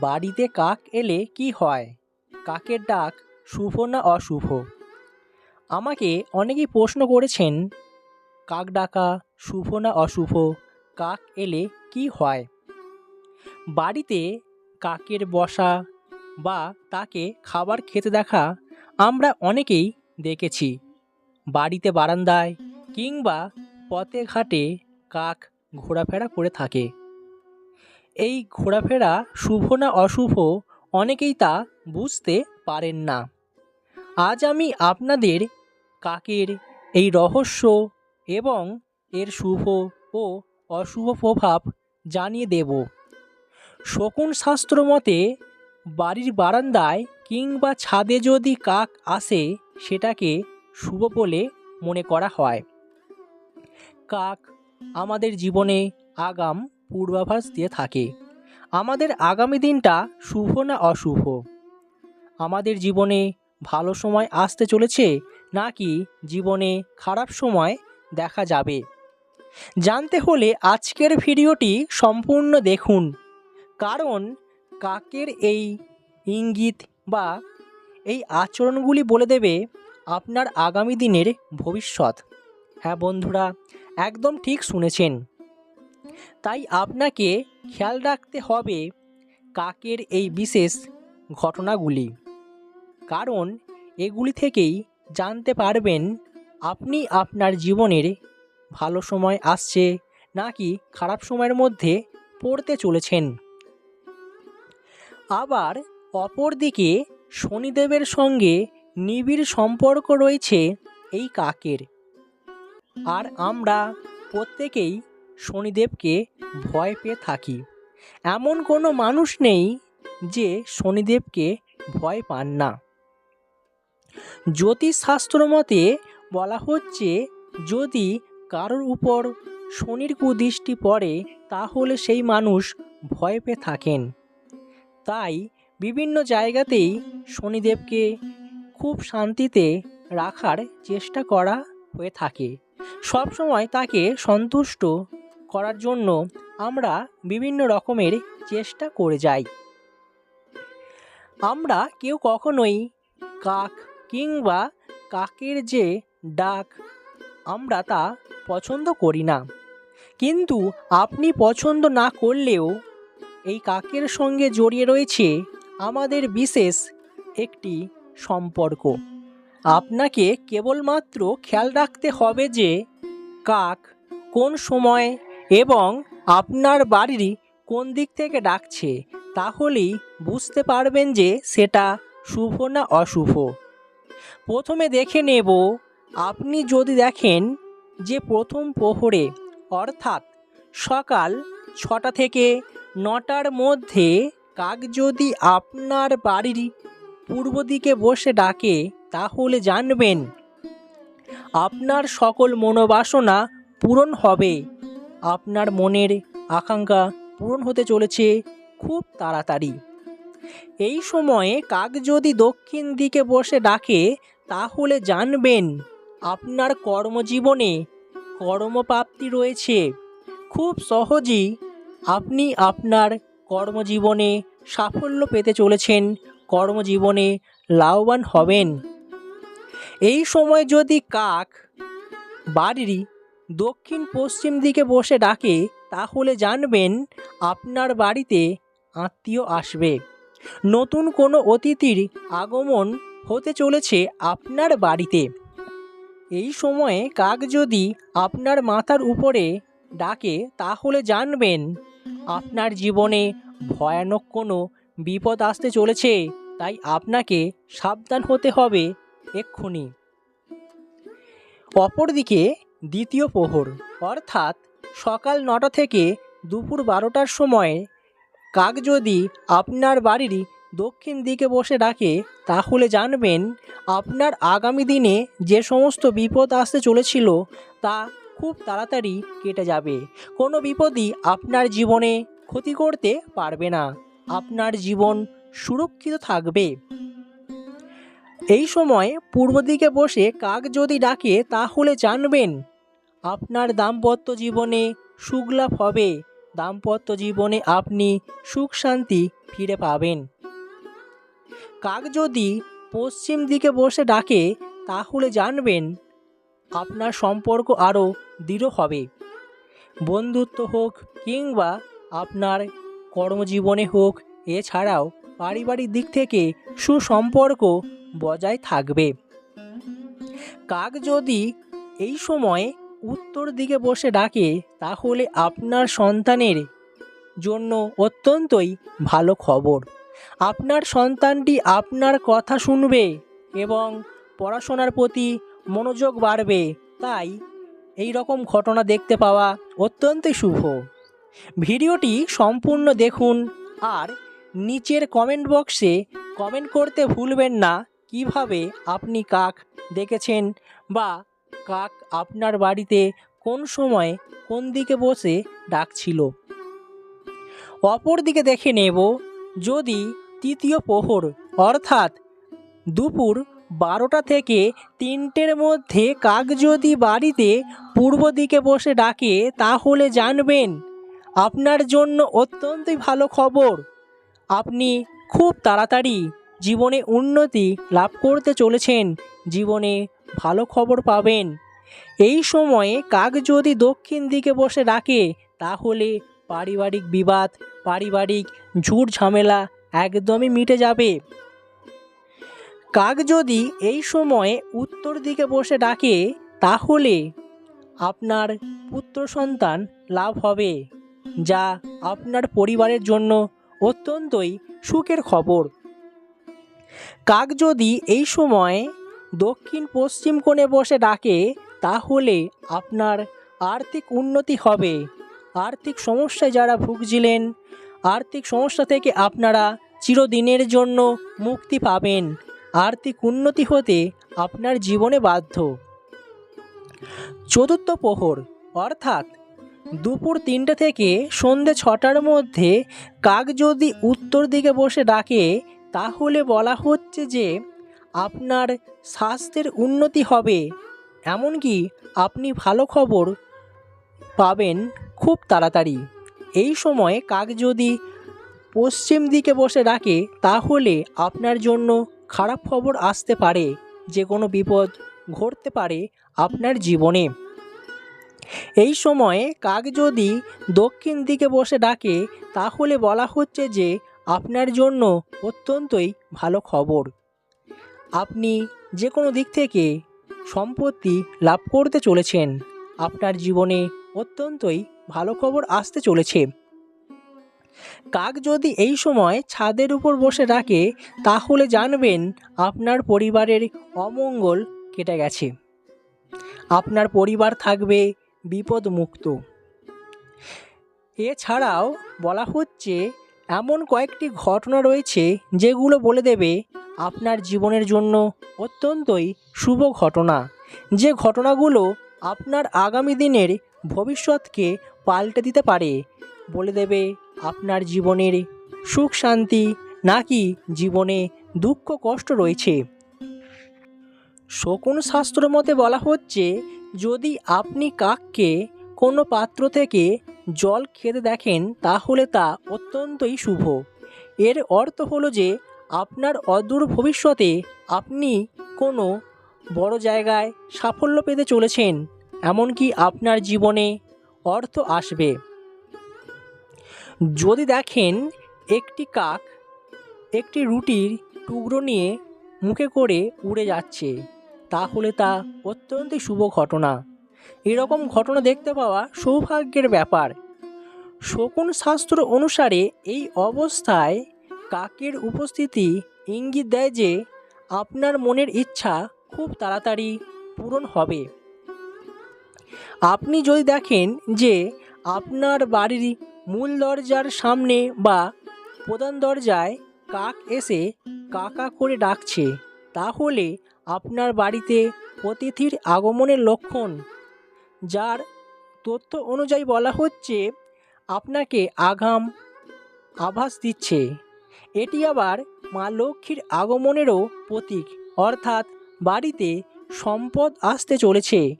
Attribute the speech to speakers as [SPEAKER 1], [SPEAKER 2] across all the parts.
[SPEAKER 1] বাড়িতে কাক এলে কি হয়? কাকের ডাক শুভ না অশুভ? আমাকে অনেকেই প্রশ্ন করেছেন, কাক ডাকা শুভ না অশুভ? কাক এলে কি হয়? বাড়িতে কাকের বসা বা তাকে খাবার খেতে দেখা আমরা অনেকেই দেখেছি। বাড়িতে বারান্দায় কিংবা পথে ঘাটে কাক ঘোরাফেরা করে থাকে। এই ঘোরাফেরা শুভ না অশুভ অনেকেই তা বুঝতে পারেন না। আজ আমি আপনাদের কাকের এই রহস্য এবং এর শুভ ও অশুভ প্রভাব জানিয়ে দেব। শকুন শাস্ত্র মতে, বাড়ির বারান্দায় কিংবা ছাদে যদি কাক আসে, সেটাকে শুভ বলে মনে করা হয়। কাক আমাদের জীবনে আগাম পূর্বাভাস দিয়ে থাকে। আমাদের আগামী দিনটা শুভ না অশুভ? আমাদের জীবনে ভালো সময় আসতে চলেছে নাকি জীবনে খারাপ সময় দেখা যাবে? জানতে হলে আজকের ভিডিওটি সম্পূর্ণ দেখুন। কারণ কাকের এই ইঙ্গিত বা এই আচরণগুলি বলে দেবে আপনার আগামী দিনের ভবিষ্যৎ। হ্যাঁ বন্ধুরা, একদম ঠিক শুনেছেন। তাই আপনাকে খেয়াল রাখতে হবে কাকের এই বিশেষ ঘটনাগুলি। কারণ এগুলি থেকেই জানতে পারবেন, আপনি আপনার জীবনের ভালো সময় আসছে নাকি খারাপ সময়ের মধ্যে পড়তে চলেছেন। আবার অপরদিকে শনিদেবের সঙ্গে নিবিড় সম্পর্ক রয়েছে এই কাকের। আর আমরা প্রত্যেকেই শনিদেবকে ভয় পেয়ে থাকি। এমন কোনো মানুষ নেই যে শনিদেবকে ভয় পান না। জ্যোতিষশাস্ত্র মতে বলা হচ্ছে, যদি কারোর উপর শনির কুদৃষ্টি পড়ে, তাহলে সেই মানুষ ভয় পেয়ে থাকেন। তাই বিভিন্ন জায়গাতেই শনিদেবকে খুব শান্তিতে রাখার চেষ্টা করা হয়ে থাকে। সবসময় তাকে সন্তুষ্ট করার জন্য আমরা বিভিন্ন রকমের চেষ্টা করে যাই। আমরা কেউ কখনোই কাক কিংবা কাকের যে ডাক আমরা তা পছন্দ করি না। কিন্তু আপনি পছন্দ না করলেও এই কাকের সঙ্গে জড়িয়ে রয়েছে আমাদের বিশেষ একটি সম্পর্ক। আপনাকে কেবলমাত্র খেয়াল রাখতে হবে যে কাক কোন সময় এবং আপনার বাড়ির কোন দিক থেকে ডাকছে তাহলেই বুঝতে পারবেন যে সেটা শুভ না অশুভ। প্রথমে দেখে নেব, আপনি যদি দেখেন যে প্রথম প্রহরে, অর্থাৎ সকাল ছটা থেকে নটার মধ্যে কাক যদি আপনার বাড়ির পূর্ব দিকে বসে ডাকে, তাহলে জানবেন আপনার সকল মনোবাসনা পূরণ হবে। আপনার মনের আকাঙ্ক্ষা পূরণ হতে চলেছে খুব তাড়াতাড়ি। এই সময়ে কাক যদি দক্ষিণ দিকে বসে ডাকে, তাহলে জানবেন আপনার কর্মজীবনে কর্মপ্রাপ্তি রয়েছে। খুব সহজেই আপনি আপনার কর্মজীবনে সাফল্য পেতে চলেছেন, কর্মজীবনে লাভবান হবেন। এই সময় যদি কাক বাড়ির দক্ষিণ পশ্চিম দিকে বসে ডাকে, তাহলে জানবেন আপনার বাড়িতে আত্মীয় আসবে। নতুন কোনো অতিথির আগমন হতে চলেছে আপনার বাড়িতে। এই সময়ে কাক যদি আপনার মাথার উপরে ডাকে, তাহলে জানবেন আপনার জীবনে ভয়ানক কোনো বিপদ আসতে চলেছে, তাই আপনাকে সাবধান হতে হবে এক্ষুনি। অপরদিকে দ্বিতীয় প্রহর। অর্থাৎ সকাল নটা থেকে দুপুর বারোটার সময় কাক যদি আপনার বাড়ির দক্ষিণ দিকে বসে ডাকে, তাহলে জানবেন আপনার আগামী দিনে যে সমস্ত বিপদ আসতে চলেছিল তা খুব তাড়াতাড়ি কেটে যাবে। কোনো বিপদই আপনার জীবনে ক্ষতি করতে পারবে না। আপনার জীবন সুরক্ষিত থাকবে। এই সময় পূর্ব দিকে বসে কাক যদি ডাকে, তাহলে জানবেন আপনার দাম্পত্য জীবনে সুখ লাভ হবে। দাম্পত্য জীবনে আপনি সুখ শান্তি ফিরে পাবেন। কাক যদি পশ্চিম দিকে বসে ডাকে, তাহলে জানবেন আপনার সম্পর্ক আরও দৃঢ় হবে। বন্ধুত্ব হোক কিংবা আপনার কর্মজীবনে হোক, এছাড়াও পারিবারিক দিক থেকে সুসম্পর্ক বজায় থাকবে। কাক যদি এই সময় উত্তর দিকে বসে ডাকে, তাহলে আপনার সন্তানের জন্য অত্যন্তই ভালো খবর। আপনার সন্তানটি আপনার কথা শুনবে এবং পড়াশোনার প্রতি মনোযোগ বাড়বে। তাই এই রকম ঘটনা দেখতে পাওয়া অত্যন্তই শুভ। ভিডিওটি সম্পূর্ণ দেখুন আর নিচের কমেন্ট বক্সে কমেন্ট করতে ভুলবেন না, কীভাবে আপনি কাক দেখেছেন বা কাক আপনার বাড়িতে কোন সময় কোন দিকে বসে ডাকছিল? অপর দিকে দেখে নেব যদি তৃতীয় প্রহর, অর্থাৎ দুপুর বারোটা থেকে তিনটের মধ্যে কাক যদি বাড়িতে পূর্ব দিকে বসে ডাকে, তাহলে জানবেন আপনার জন্য অত্যন্তই ভালো খবর। আপনি খুব তাড়াতাড়ি জীবনে উন্নতি লাভ করতে চলেছেন। জীবনে ভালো খবর পাবেন। এই সময়ে কাক যদি দক্ষিণ দিকে বসে ডাকে, তাহলে পারিবারিক বিবাদ, পারিবারিক ঝুট ঝামেলা একদমই মিটে যাবে। কাক যদি এই সময়ে উত্তর দিকে বসে ডাকে, তাহলে আপনার পুত্র সন্তান লাভ হবে, যা আপনার পরিবারের জন্য অত্যন্তই সুখের খবর। কাক যদি এই সময় দক্ষিণ পশ্চিম কোণে বসে ডাকে, তাহলে আপনার আর্থিক উন্নতি হবে। আর্থিক সমস্যায় যারা ভুগছিলেন, আর্থিক সমস্যা থেকে আপনারা চিরদিনের জন্য মুক্তি পাবেন। আর্থিক উন্নতি হতে আপনার জীবনে বাধ্য। চতুর্থ প্রহর, অর্থাৎ দুপুর তিনটে থেকে সন্ধে ছটার মধ্যে কাক যদি উত্তর দিকে বসে ডাকে, তাহলে বলা হচ্ছে যে আপনার স্বাস্থ্যের উন্নতি হবে। এমনকি আপনি ভালো খবর পাবেন খুব তাড়াতাড়ি। এই সময় কাক যদি পশ্চিম দিকে বসে ডাকে তাহলে আপনার জন্য খারাপ খবর আসতে পারে। যে কোনো বিপদ ঘটতে পারে আপনার জীবনে। এই সময়ে কাক যদি দক্ষিণ দিকে বসে ডাকে, তাহলে বলা হচ্ছে যে আপনার জন্য অত্যন্তই ভালো খবর। আপনি যে কোনো দিক থেকে সম্পত্তি লাভ করতে চলেছেন, আপনার জীবনে অত্যন্তই ভালো খবর আসতে চলেছে। কাক যদি এই সময় ছাদের উপর বসে রাখে, তাহলে জানবেন আপনার পরিবারের অমঙ্গল কেটে গেছে। আপনার পরিবার থাকবে বিপদমুক্ত। এছাড়াও বলা হচ্ছে এমন কয়েকটি ঘটনা রয়েছে যেগুলো বলে দেবে আপনার জীবনের জন্য অত্যন্তই শুভ ঘটনা। যে ঘটনাগুলো আপনার আগামী দিনের ভবিষ্যৎকে পাল্টে দিতে পারে, বলে দেবে আপনার জীবনের সুখ শান্তি নাকি জীবনে দুঃখ কষ্ট রয়েছে। শকুন শাস্ত্র মতে বলা হচ্ছে, যদি আপনি কাককে কোনো পাত্র থেকে জল খেতে দেখেন, তাহলে তা অত্যন্তই শুভ। এর অর্থ হলো যে, আপনার অদূর ভবিষ্যতে আপনি কোনো বড় জায়গায় সাফল্য পেতে চলেছেন, এমনকি আপনার জীবনে অর্থ আসবে। যদি দেখেন, একটি কাক একটি রুটির টুকরো নিয়ে মুখে করে উড়ে যাচ্ছে, তাহলে তা অত্যন্তই শুভ ঘটনা। এরকম ঘটনা দেখতে পাওয়া সৌভাগ্যের ব্যাপার। শকুন শাস্ত্র অনুসারে এই অবস্থায় কাকের উপস্থিতি ইঙ্গিত দেয় যে আপনার মনের ইচ্ছা খুব তাড়াতাড়ি পূরণ হবে। আপনি যদি দেখেন যে আপনার বাড়ির মূল দরজার সামনে বা প্রধান দরজায় কাক এসে কাকা করে ডাকছে, তাহলে আপনার বাড়িতে অতিথির আগমনের লক্ষণ যার তথ্য অনুযায়ী বলা হচ্ছে, আপনাকে আগাম আভাস দিচ্ছে। এটি আবার মা লক্ষ্মীর আগমনেরও প্রতীক, অর্থাৎ বাড়িতে সম্পদ আসতে চলেছে।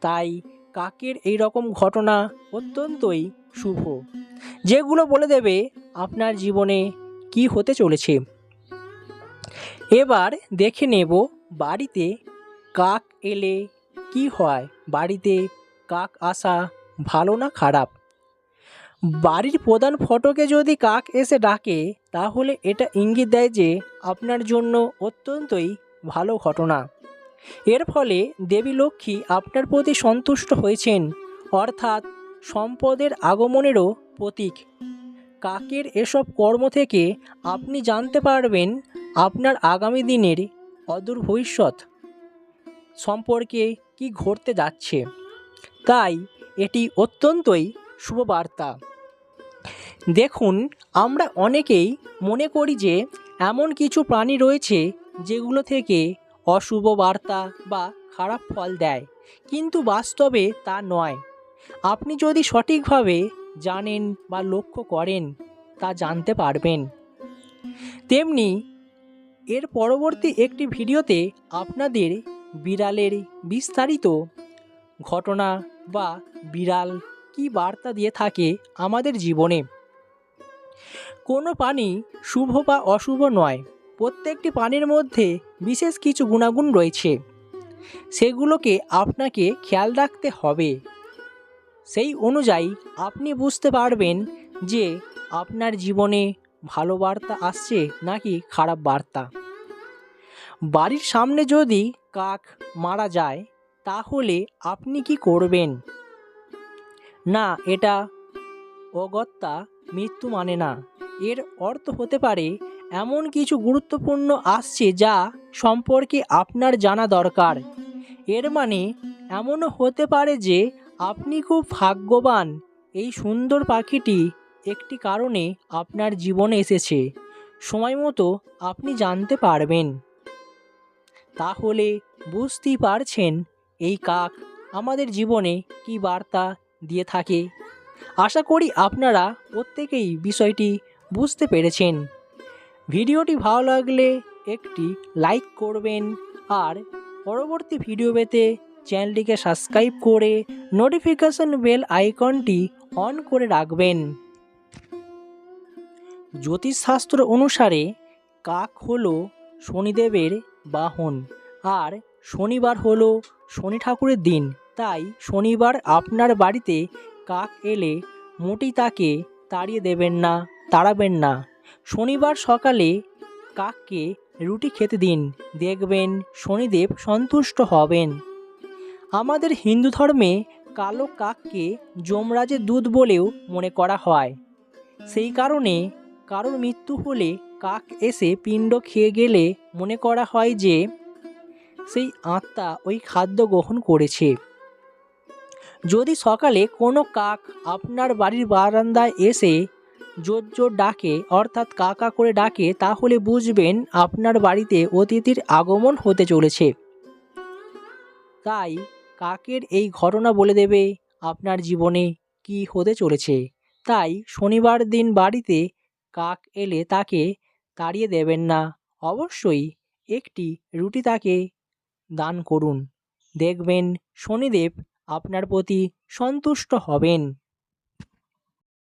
[SPEAKER 1] তাই কাকের এই রকম ঘটনা অত্যন্তই শুভ। যেগুলো বলে দেবে আপনার জীবনে কি হতে চলেছে। এবার দেখে নেব বাড়িতে কাক এলে কি হয়? বাড়িতে কাক আসা ভালো না খারাপ? বাড়ির প্রধান ফটকে যদি কাক এসে ডাকে, তাহলে এটা ইঙ্গিত দেয় যে আপনার জন্য অত্যন্তই ভালো ঘটনা। এর ফলে দেবী লক্ষ্মী আপনার প্রতি সন্তুষ্ট হয়েছেন, অর্থাৎ সম্পদের আগমনেরও প্রতীক। কাকের এসব কর্ম থেকে আপনি জানতে পারবেন আপনার আগামী দিনের অদূর ভবিষ্যৎ। সম্পর্কে কি ঘটতে যাচ্ছে? তাই এটি অত্যন্তই শুভ বার্তা দেখুন, আমরা অনেকেই মনে করি যে এমন কিছু প্রাণী রয়েছে যেগুলো থেকে অশুভ বার্তা বা খারাপ ফল দেয়, কিন্তু বাস্তবে তা নয়। আপনি যদি সঠিকভাবে জানেন বা লক্ষ্য করেন, তা জানতে পারবেন। তেমনি, এর পরবর্তী একটি ভিডিওতে আপনাদের বিড়ালের বিস্তারিত ঘটনা বা বিড়াল কি বার্তা দিয়ে থাকে আমাদের জীবনে? কোনো পানি শুভ বা অশুভ নয়। প্রত্যেকটি পানির মধ্যে বিশেষ কিছু গুণাগুণ রয়েছে। সেগুলোকে আপনাকে খেয়াল রাখতে হবে। সেই অনুযায়ী আপনি বুঝতে পারবেন যে আপনার জীবনে ভালো বার্তা আসছে নাকি খারাপ বার্তা। বাড়ির সামনে যদি কাক মারা যায়, তাহলে আপনি কি করবেন? না, এটা অগত্যা মৃত্যু মানে না। এর অর্থ হতে পারে, এমন কিছু গুরুত্বপূর্ণ আসছে যা সম্পর্কে আপনার জানা দরকার। এর মানে এমনও হতে পারে যে আপনি খুব ভাগ্যবান এই সুন্দর পাখিটি একটি কারণে আপনার জীবনে এসেছে। সময় মতো আপনি জানতে পারবেন। তাহলে বুঝতেই পারছেন এই কাক আমাদের জীবনে কি বার্তা দিয়ে থাকে। আশা করি আপনারা প্রত্যেকেই বিষয়টি বুঝতে পেরেছেন। ভিডিওটি ভালো লাগলে একটি লাইক করবেন আর পরবর্তী ভিডিও পেতে চ্যানেলটিকে সাবস্ক্রাইব করে নোটিফিকেশন বেল আইকনটি অন করে রাখবেন। জ্যোতিষশাস্ত্র অনুসারে কাক হলো শনিদেবের বাহন আর শনিবার হলো শনি ঠাকুরের দিন, তাই শনিবার আপনার বাড়িতে কাক এলে মোটি তাকে তাড়িয়ে দেবেন না, তাড়াবেন না। শনিবার সকালে কাককে রুটি খেতে দিন, দেখবেন শনিদেব সন্তুষ্ট হবেন। আমাদের হিন্দু ধর্মে কালো কাককে যমরাজের দুধ বলেও মনে করা হয়। সেই কারণে কারোর মৃত্যু হলে কাক এসে পিণ্ড খেয়ে গেলে মনে করা হয় যে সেই আত্মা ওই খাদ্য গ্রহণ করেছে। যদি সকালে কোনো কাক আপনার বাড়ির বারান্দায় এসে জোর জোর ডাকে, অর্থাৎ কাকা করে ডাকে, তাহলে বুঝবেন আপনার বাড়িতে অতিথির আগমন হতে চলেছে। তাই কাকের এই ঘটনা বলে দেবে, আপনার জীবনে কি হতে চলেছে? তাই শনিবার দিন বাড়িতে কাক এলে তাকে তাড়িয়ে দেবেন না। অবশ্যই একটি রুটি তাকে দান করুন। দেখবেন শনিদেব আপনার প্রতি সন্তুষ্ট হবেন।